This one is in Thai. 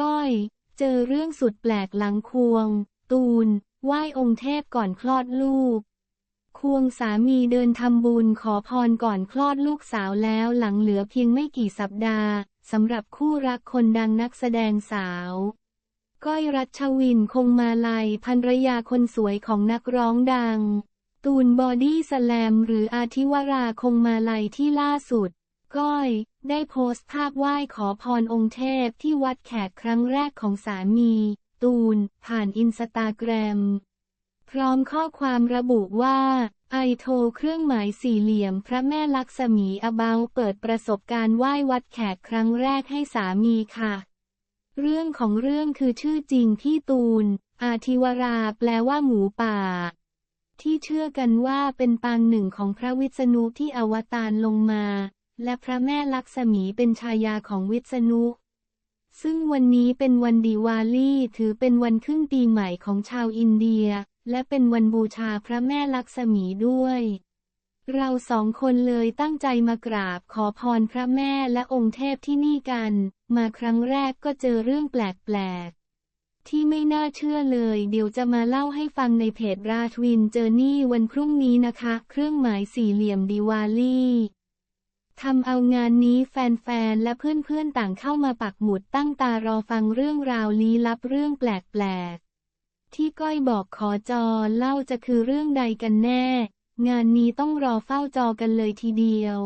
ก้อย เจอเรื่องสุดแปลกหลังควง ตูนไหว้องค์เทพก่อนคลอดลูก ควงสามีเดินทำบุญขอพรก่อนคลอดลูกสาวแล้วหลังเหลือเพียงไม่กี่สัปดาห์สำหรับคู่รักคนดังนักแสดงสาว ก้อยรัชวินคงมาลัยภรรยาคนสวยของนักร้องดัง ตูนบอดี้สแลมหรืออาทิวราคงมาลัยที่ล่าสุด ก้อย ได้โพสต์ภาพไหว้ขอพรองค์เทพที่วัดแขกครั้งแรกของสามี ตูน ผ่านอินสตาแกรม พร้อมข้อความระบุว่า ไอโทรเครื่องหมายสี่เหลี่ยมพระแม่ลักษมีอเบาเปิดประสบการณ์ไหว้วัดแขกครั้งแรกให้สามีค่ะ เรื่องของเรื่องคือชื่อจริงพี่ตูน อาทิวราแปลว่าหมูป่าที่เชื่อกันว่าเป็นปางหนึ่งของพระวิษณุที่อวตารลงมา และพระแม่ลักษมีเป็นชายาของวิษณุ ซึ่งวันนี้เป็นวันดีวาลีถือเป็นวันขึ้นปีใหม่ของชาวอินเดีย และเป็นวันบูชาพระแม่ลักษมีด้วย เราสองคนเลยตั้งใจมากราบขอพรพระแม่และองค์เทพที่นี่กัน มาครั้งแรกก็เจอเรื่องแปลกๆ ที่ไม่น่าเชื่อเลย เดี๋ยวจะมาเล่าให้ฟังในเพจราทวินเจอร์นี่วันพรุ่งนี้นะคะ เครื่องหมายสี่เหลี่ยมดีวาลี ทำเอางานนี้แฟนๆ และเพื่อนๆ ต่างเข้ามาปักหมุดตั้งตารอฟังเรื่องราวลี้ลับเรื่องแปลกๆ ที่ก้อยบอกขอจอเล่าจะคือเรื่องใดกันแน่ งานนี้ต้องรอเฝ้าจอกันเลยทีเดียว